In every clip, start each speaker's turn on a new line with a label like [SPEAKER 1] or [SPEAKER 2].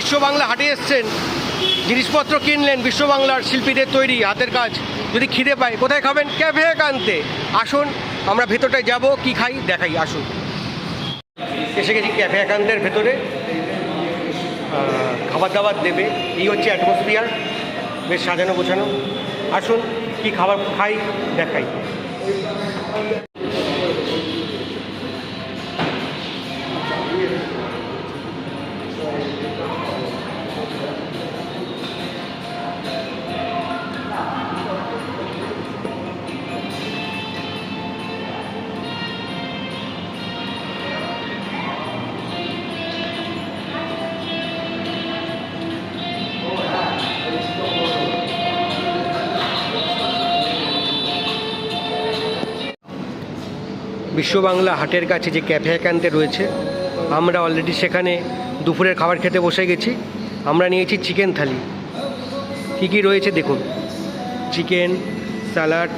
[SPEAKER 1] বিশ্ব বাংলা হাটে এসছেন। জিনিসপত্র কিনলেন বিশ্ব বাংলার শিল্পীদের তৈরি হাতের কাজ। যদি খিদে পায়, কোথায় খাবেন? ক্যাফে কানতে আসুন, আমরা ভেতরটায় যাব, কি খাই? দেখাই, আসুন। এসে গেছি ক্যাফে একান্তের ভেতরে। খাবার দাবার দেবে। এই হচ্ছে অ্যাটমসফিয়ার বেশ সাজানো গোছানো। আসুন, কি খাবার খাই, দেখাই। বিশ্ব বাংলা হাটের কাছে যে ক্যাফে একান্তে রয়েছে, আমরা অলরেডি সেখানে দুপুরের খাবার খেতে বসে গেছি। আমরা নিয়েছি চিকেন থালি। কী কী রয়েছে দেখুন? চিকেন স্যালাড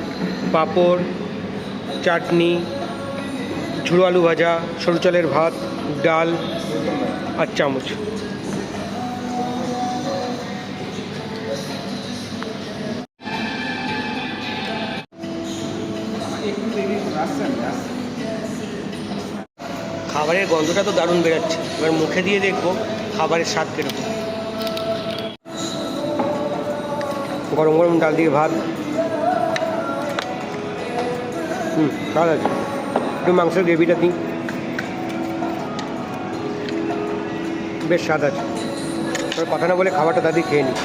[SPEAKER 1] পাঁপড়, চাটনি, ঝুড়ো আলু ভাজা, সরু চালের ভাত, ডাল আর চামচ। খাবারের গন্ধটা তো দারুণ বেরোচ্ছে। এবার মুখে দিয়ে দেখব খাবারের স্বাদ কীরকম। গরম গরম ডাল দিয়ে ভাত। হুম, স্বাদ আছে। একটু মাংসের গ্রেভিটা দিই। বেশ স্বাদ আছে। কথা না বলে খাবারটা দাদি খেয়ে নিই।